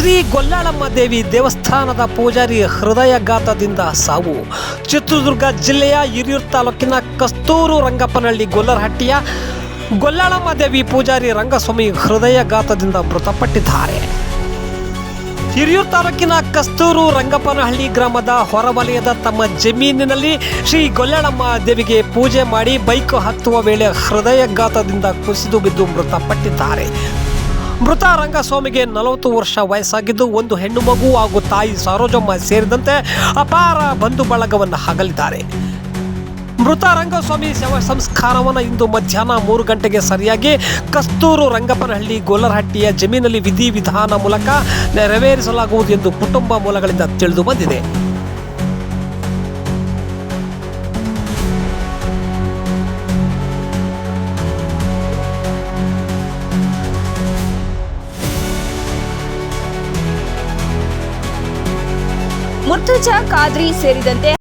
ಶ್ರೀ ಗೊಲ್ಲಾಳಮ್ಮ ದೇವಿ ದೇವಸ್ಥಾನದ ಪೂಜಾರಿ ಹೃದಯಘಾತದಿಂದ ಸಾವು. ಚಿತ್ರದುರ್ಗ ಜಿಲ್ಲೆಯ ಹಿರಿಯೂರು ತಾಲೂಕಿನ ಕಸ್ತೂರು ರಂಗಪ್ಪನಹಳ್ಳಿ ಗೊಲ್ಲರಹಟ್ಟಿಯ ಗೊಲ್ಲಾಳಮ್ಮ ದೇವಿ ಪೂಜಾರಿ ರಂಗಸ್ವಾಮಿ ಹೃದಯಘಾತದಿಂದ ಮೃತಪಟ್ಟಿದ್ದಾರೆ. ಹಿರಿಯೂರು ತಾಲೂಕಿನ ಕಸ್ತೂರು ರಂಗಪ್ಪನಹಳ್ಳಿ ಗ್ರಾಮದ ಹೊರವಲಯದ ತಮ್ಮ ಜಮೀನಿನಲ್ಲಿ ಶ್ರೀ ಗೊಲ್ಲಾಳಮ್ಮ ದೇವಿಗೆ ಪೂಜೆ ಮಾಡಿ ಬೈಕ್ ಹತ್ತುವ ವೇಳೆ ಹೃದಯಘಾತದಿಂದ ಕುಸಿದು ಬಿದ್ದು ಮೃತಪಟ್ಟಿದ್ದಾರೆ. ಮೃತ ರಂಗಸ್ವಾಮಿಗೆ ನಲವತ್ತು ವರ್ಷ ವಯಸ್ಸಾಗಿದ್ದು ಒಂದು ಹೆಣ್ಣು ಮಗು ಹಾಗೂ ತಾಯಿ ಸರೋಜಮ್ಮ ಸೇರಿದಂತೆ ಅಪಾರ ಬಂಧು ಬಳಗವನ್ನು ಹಗಲಿದ್ದಾರೆ. ಮೃತ ರಂಗಸ್ವಾಮಿ ಶವ ಸಂಸ್ಕಾರವನ್ನು ಇಂದು ಮಧ್ಯಾಹ್ನ ಮೂರು ಗಂಟೆಗೆ ಸರಿಯಾಗಿ ಕಸ್ತೂರು ರಂಗಪ್ಪನಹಳ್ಳಿ ಗೋಲರಹಟ್ಟಿಯ ಜಮೀನಲ್ಲಿ ವಿಧಿವಿಧಾನ ಮೂಲಕ ನೆರವೇರಿಸಲಾಗುವುದು ಎಂದು ಕುಟುಂಬ ಮೂಲಗಳಿಂದ ತಿಳಿದು ಬಂದಿದೆ. ಮುರ್ತುಜಾ ಖಾದ್ರಿ ಸೇರಿದಂತೆ